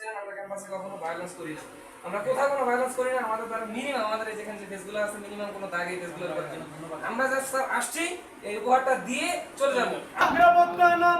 Channel আমরা ক্যাম্পাসে কখনো ভায়োলেন্স করি না? আমরা কোথাও কোনো ভায়োলেন্স করি না আমাদের দ্বারা মিনিমাম আমাদের এখানে যেখানে যে ফেসগুলো আছে মিনিমাম কোনো দাগ এই উপর আমরা জাস্ট স্যার আসছি এই উপহারটা দিয়ে চলে যাব।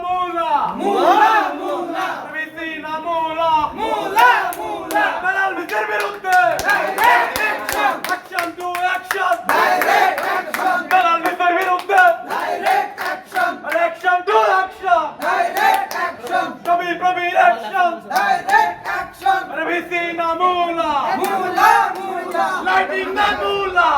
মোলা! মোলা মোলা প্রীতি না মোলা মোলা মোলা দালাল বিচার বিরুদ্ধে direct action action to action direct action দালাল বিচার বিরুদ্ধে direct action action to action direct action Prabir Prabir action direct action Preeti না মোলা মোলা মোলা লাইটিং না মোলা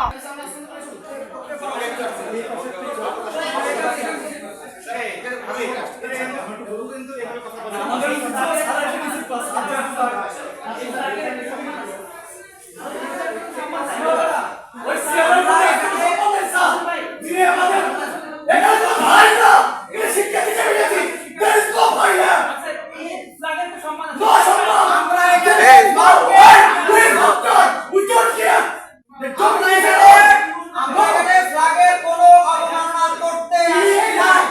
আমরা এখানে ফ্ল্যাগের কোনো অবমাননা করতে আসি নাই।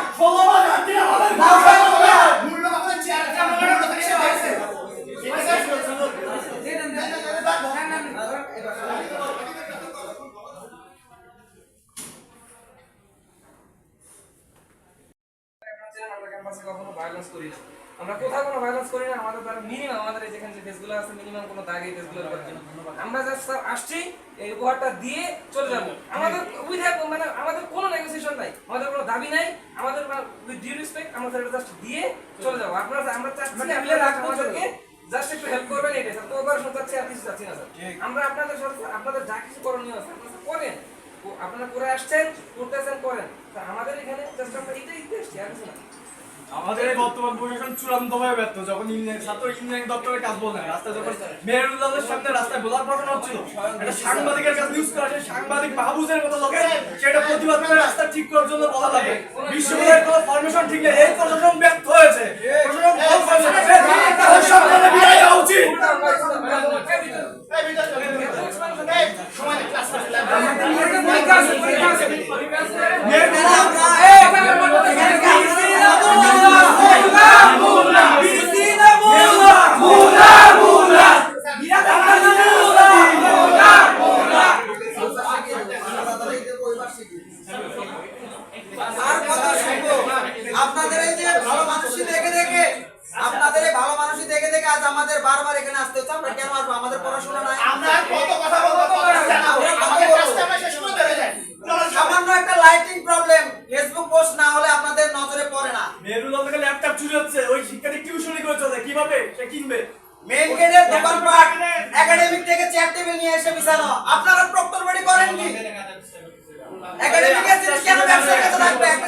চ্যানেল আমরা ক্যাম্পাসে কখনো ভায়োলেন্স করি না। আমরা কোথাও কোনো ভায়োলেন্স করি না আমাদের দ্বারা মিনিমাম আমাদের যেখানে যে ফেসগুলো আছে মিনিমাম কোনো দাগ এই ফেসগুলোর আমরা জাস্ট স্যার আসছি এই উপহারটা দিয়ে চলে যাব। আমাদের উই মানে আমাদের কোনো নেগোসিয়েশন নাই। আমাদের কোনো দাবি নাই আমাদের উইথ ডিউ রেসপেক্ট আমরা স্যার জাস্ট দিয়ে চলে যাব। আপনারা আমরা চাচ্ছি আপনারা আমাদেরকে জাস্ট একটু হেল্প করবেন এটাই। স্যার তো অপারেশন চাচ্ছি আর কিছু চাচ্ছি না স্যার আমরা আপনাদের সাথে আপনাদের যা কিছু করণীয় আছে আপনারা করেন। আপনারা করে আসছেন করতেছেন করেন। তা আমাদের এখানে জাস্ট আমরা এটাই এসছি আর কিছু না। আমাদের এই বর্তমান প্রশাসন চূড়ান্তভাবে ব্যর্থ। যখন ইঞ্জিনিয়ারিং ছাত্র ইঞ্জিনিয়ারিং দপ্তরের কাজ যখন সামনে রাস্তায় বোলার হচ্ছিল সাংবাদিকের কাছে নিউজ করা সাংবাদিক মাহবুজের মতো সেটা প্রতিবাদ করে রাস্তা ঠিক করার জন্য বলা লাগে। বিশ্ববিদ্যালয়ের কোনো ফরমেশন ঠিক নেই। এই প্রশাসন ব্যর্থ হয়েছে। প্রশাসন ভুল করেছে। তাদের সরকারের বিদায় হওয়া উচিত আর কথা শুনব। আপনাদের এই যে ভালো মানুষই দেখে দেখে আপনাদের এই ভালো মানুষই দেখে দেখে আজ আমাদের বারবার এখানে আসতে হচ্ছে আমরা কেন আসব আমাদের পড়াশোনা নাই আমরা কত কথা বলব কত রাস্তা না আমরা কত আমাদের বলব? রাস্তা আমরা শেষ করে দেবে যায় সামান্য একটা লাইটিং প্রবলেম ফেসবুক পোস্ট না হলে আপনাদের না থেকে ল্যাপটপ চুরি হচ্ছে। ওই শিক্ষার্থী টিউশনি করে চলে। কীভাবে? সে কিনবে। গেটের একাডেমিক থেকে চেয়ার টেবিল নিয়ে এসে বিছানো। আপনারা প্রক্টর বাড়ি করেন কি একাডেমিকের জিনিস কেন ব্যবসায়ীর কাছে থাকবে একটা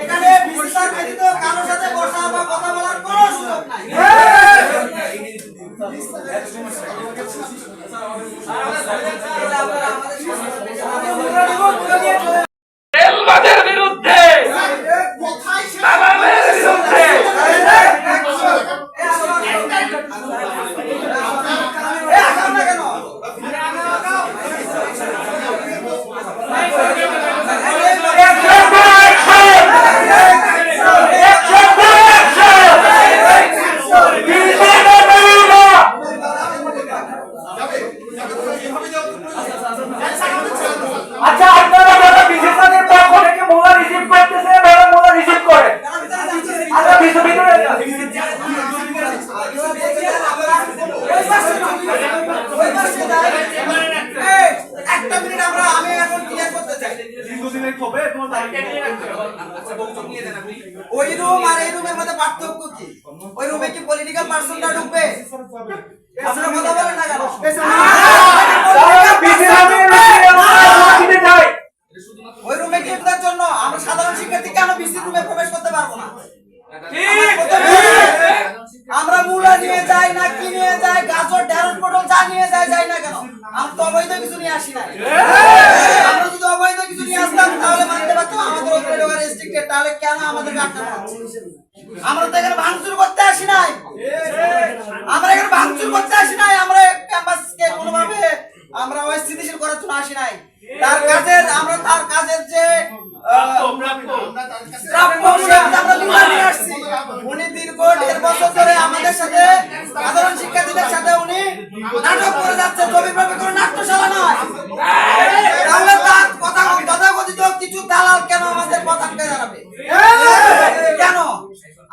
এখানে বিস্তারিত কারোর সাথে বসা বা কথা বলার কোনো সুযোগ নাই আমাদের পলিটিক্যাল পার্সনটা ঢুকবে। আপনারা কথা বলেন না কেন? ওই রুমে কি জন্য আমরা সাধারণ শিক্ষার্থী কেন বিসি রুমে প্রবেশ করতে পারব না। আমরা মূলা নিয়ে যাই না কি নিয়ে যাই? গাজর ঢেঁড়স পটল যা নিয়ে যাই যাই না কেন? আমরা তো অবৈধ কিছু নিয়ে আসি না আমরা যদি অবৈধ কিছু নিয়ে আসতাম তাহলে মানতে পারতাম আমাদের উপরে ঢোকা রেস্ট্রিক্টেড তাহলে কেন আমাদের আটকানো হচ্ছে? আমরা তো এখানে ভাঙচুর করতে আসি নাই আমরা এখানে ভাঙচুর করতে আসি নাই আমরা ক্যাম্পাসকে কোনোভাবে আমরা অস্থিতিশীল করার জন্য আসি নাই তার কাজের আমরা তার কাজের যে আহ, প্রাপ্য সেটা আমরা লিখে নিয়ে আসছি। উনি দীর্ঘ দেড় বছর ধরে আমাদের সাথে সাধারণ শিক্ষার্থীদের সাথে উনি নাটক করে যাচ্ছে জমিভাবে কোনো নাট্যশালা নয়।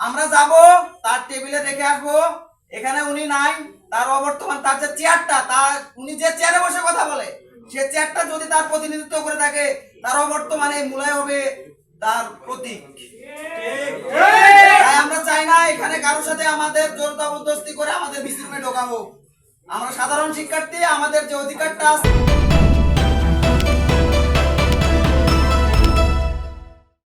আমরা যাব, তার টেবিলে আসব। এখানে উনি নাই, তার অবর্তমান তার যে তার উনি যে চেয়ারে বসে কথা বলে, সে চেয়ারটা যদি তার প্রতিনিধিত্ব করে থাকে, তার অবর্তমানে মূলায় হবে তার প্রতীক তাই আমরা চাই না এখানে কারোর সাথে আমাদের জোর জবরদস্তি করে আমাদের বিসিরুমে ঢোকাবো। আমরা সাধারণ শিক্ষার্থী, আমাদের যে অধিকারটা আছে